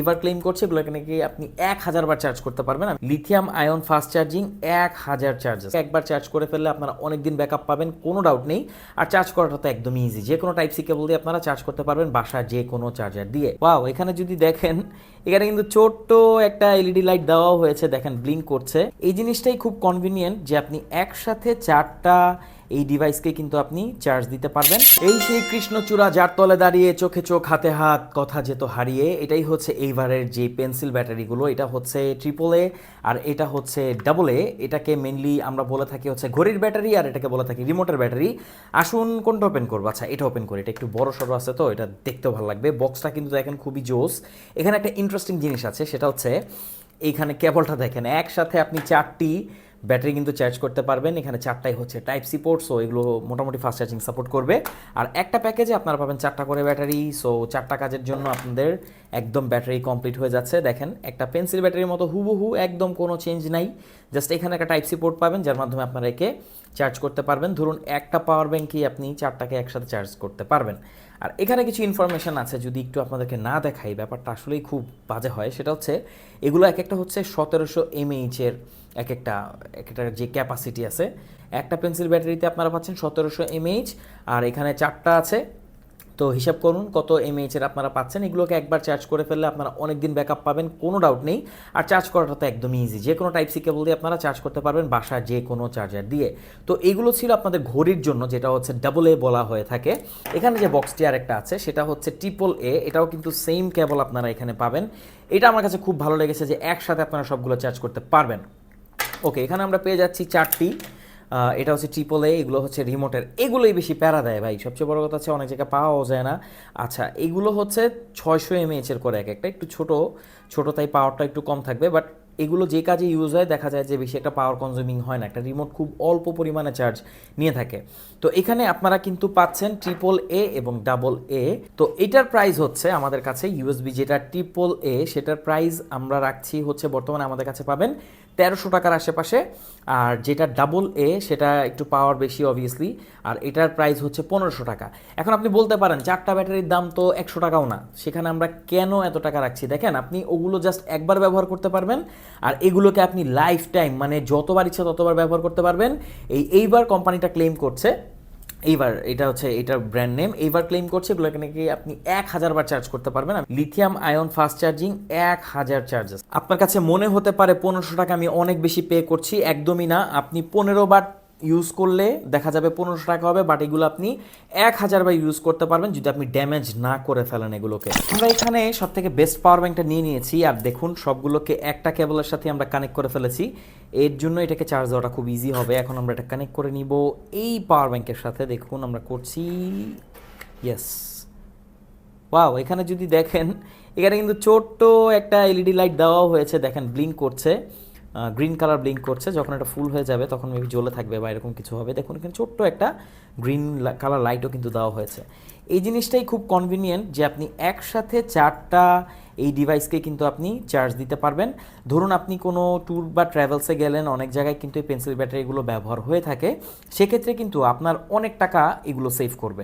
এবার ক্লেম করছে, এগুলোকে নাকি আপনি এক হাজার বার চার্জ করতে পারবেন। লিথিয়াম আয়ন ফাস্ট চার্জিং এক হাজার চার্জেস একবার চার্জ করে ফেললে আপনারা অনেকদিন ব্যাকআপ পাবেন, কোনো ডাউট নেই। আর চার্জ করাটা তো একদমই ইজি যে কোনো টাইপ সি কেবল দিয়ে আপনারা চার্জ করতে পারবেন, বাসার যে কোনো চার্জার দিয়ে। ওয়াও এখানে যদি দেখেন এখানে কিন্তু ছোট্ট একটা এলইডি লাইট দেওয়াও হয়েছে, দেখেন ব্লিঙ্ক করছে। এই জিনিসটাই খুব কনভিনিয়েন্ট যে আপনি একসাথে চারটা এই ডিভাইসকে কিন্তু আপনি চার্জ দিতে পারবেন। এই সেই কৃষ্ণচূড়া যার তলে দাঁড়িয়ে চোখে চোখ, হাতে হাত, কথা যেত হারিয়ে, এটাই হচ্ছে এইবারের যে পেন্সিল ব্যাটারিগুলো এটা হচ্ছে ট্রিপল এ আর এটা হচ্ছে ডাবল এ এটাকে মেনলি আমরা বলে থাকি হচ্ছে ঘড়ির ব্যাটারি আর এটাকে বলে থাকি রিমোটের ব্যাটারি আসুন, কোনটা ওপেন করব? আচ্ছা এটা ওপেন করি, এটা একটু বড় সড়ো আছে তো, এটা দেখতেও ভালো লাগবে। বক্সটা কিন্তু দেখেন খুবই জোস। এখানে একটা ইন্টারেস্টিং জিনিস আছে সেটা হচ্ছে এইখানে কেবলটা দেখেন একসাথে আপনি চারটি ব্যাটারি কিন্তু চার্জ করতে পারবেন। এখানে চারটাই হচ্ছে টাইপ সি পোর্ট সো এগুলো মোটামুটি ফাস্ট চার্জিং সাপোর্ট করবে। আর একটা প্যাকেজে আপনারা পাবেন চারটা করে ব্যাটারি সো চারটা কাজের জন্য আপনাদের একদম ব্যাটারি কমপ্লিট হয়ে যাচ্ছে। দেখেন, একটা পেন্সিল ব্যাটারির মতো হুবহু, একদম কোনো চেঞ্জ নাই। জাস্ট এখানে একটা টাইপ সি পোর্ট পাবেন, যার মাধ্যমে আপনারা একে চার্জ করতে পারবেন। ধরুন, একটা পাওয়ার ব্যাঙ্কই আপনি চারটাকে একসাথে চার্জ করতে পারবেন। আর এখানে কিছু ইনফরমেশন আছে, যদি একটু আপনাদেরকে না দেখাই, ব্যাপারটা আসলেই খুব বাজে হয়। সেটা হচ্ছে, এগুলো এক একটা হচ্ছে সতেরোশো এমএইচের এক একটা এক একটা যে ক্যাপাসিটি আছে। একটা পেন্সিল ব্যাটারিতে আপনারা পাচ্ছেন সতেরোশো এমএইচ আর এখানে চারটা আছে। তো হিসাব করুন কত এমএইচের আপনারা পাচ্ছেন। এগুলোকে একবার চার্জ করে ফেললে আপনারা অনেক দিন ব্যাকআপ পাবেন, কোনো ডাউট নেই। আর চার্জ করাটা তো একদমই ইজি যে কোনো টাইপ সি কেবল দিয়ে আপনারা চার্জ করতে পারবেন বাসার যে কোনো চার্জার দিয়ে। তো এগুলো ছিল আপনাদের ঘড়ির জন্য, যেটা হচ্ছে ডাবল এ বলা হয়ে থাকে। এখানে যে বক্সটি আর একটা আছে, সেটা হচ্ছে ট্রিপল এ এটাও কিন্তু সেম কেবল আপনারা এখানে পাবেন। এটা আমার কাছে খুব ভালো লেগেছে যে একসাথে আপনারা সবগুলো চার্জ করতে পারবেন। ওকে এখানে আমরা পেয়ে যাচ্ছি চারটি। এটা হচ্ছে ট্রিপল এ এগুলো হচ্ছে রিমোটের এগুলোই বেশি প্যারা দেয় ভাই। সবচেয়ে বড় কথা হচ্ছে অনেক জায়গায় পাওয়াও যায় না। আচ্ছা এগুলো হচ্ছে ছয়শো এমএএচের করে এক একটা। একটু ছোট ছোট তাই পাওয়ারটা একটু কম থাকবে বাট এগুলো যে কাজে ইউজ হয়, দেখা যায় যে বেশি একটা পাওয়ার কনজিউমিং হয় না। একটা রিমোট খুব অল্প পরিমাণে চার্জ নিয়ে থাকে। তো এখানে আপনারা কিন্তু পাচ্ছেন ট্রিপল এ এবং ডাবল এ তো এটার প্রাইস হচ্ছে আমাদের কাছে ইউএসবি যেটা ট্রিপল এ সেটার প্রাইস আমরা রাখছি হচ্ছে বর্তমানে আমাদের কাছে পাবেন তেরোশো টাকার আশেপাশে, আর যেটা ডাবল এ সেটা একটু পাওয়ার বেশি অবভিয়াসলি আর এটার প্রাইস হচ্ছে পনেরোশো টাকা। এখন আপনি বলতে পারেন, চারটা ব্যাটারির দাম তো একশো টাকাও না। সেখানে আমরা কেন এত টাকা রাখছি? দেখেন, আপনি ওগুলো জাস্ট একবার ব্যবহার করতে পারবেন, আর এগুলোকে আপনি লাইফ টাইম মানে যতবার ইচ্ছা ততবার ব্যবহার করতে পারবেন। এই এইবার কোম্পানিটা ক্লেম করছে এইবার এটা হচ্ছে এটার ব্র্যান্ড নেম এইবার ক্লেম করছে এগুলোকে নাকি আপনি এক হাজার বার চার্জ করতে পারবেন। লিথিয়াম আয়ন ফাস্ট চার্জিং এক হাজার চার্জেস আপনার কাছে মনে হতে পারে পনেরোশো টাকা আমি অনেক বেশি পে করছি, একদমই না। আপনি পনেরো বার ইউজ করলে দেখা যাবে পনেরোশো টাকা হবে বাট এগুলো আপনি এক হাজার বার ইউজ করতে পারবেন যদি আপনি ড্যামেজ না করে ফেলেন এগুলোকে। আমরা এখানে সব থেকে বেস্ট পাওয়ার ব্যাঙ্কটা নিয়ে নিয়েছি, আর দেখুন সবগুলোকে একটা কেবলের সাথে আমরা কানেক্ট করে ফেলেছি। এর জন্য এটাকে চার্জ দেওয়াটা খুব ইজি হবে, এখন আমরা এটা কানেক্ট করে নিব। এই পাওয়ার ব্যাঙ্কের সাথে দেখুন আমরা করছি ইয়েস ওয়াও এখানে যদি দেখেন, এখানে কিন্তু ছোট্ট একটা এলইডি লাইট দেওয়াও হয়েছে, দেখেন ব্লিঙ্ক করছে। গ্রিন কালার ব্লিঙ্ক করছে, যখন এটা ফুল হয়ে যাবে, তখন মেবি জ্বলে থাকবে বা এরকম কিছু হবে। দেখুন, এখানে ছোট্ট একটা গ্রিন কালার লাইটও কিন্তু দেওয়া হয়েছে। এই জিনিসটাই খুব কনভিনিয়েন্ট যে আপনি একসাথে চারটা এই ডিভাইসকে কিন্তু আপনি চার্জ দিতে পারবেন। ধরুন, আপনি কোনো ট্যুর বা ট্রাভেলসে গেলেন, অনেক জায়গায় কিন্তু এই পেন্সিল ব্যাটারিগুলো ব্যবহার হয়ে থাকে। সেক্ষেত্রে কিন্তু আপনার অনেক টাকা এগুলো সেভ করবে।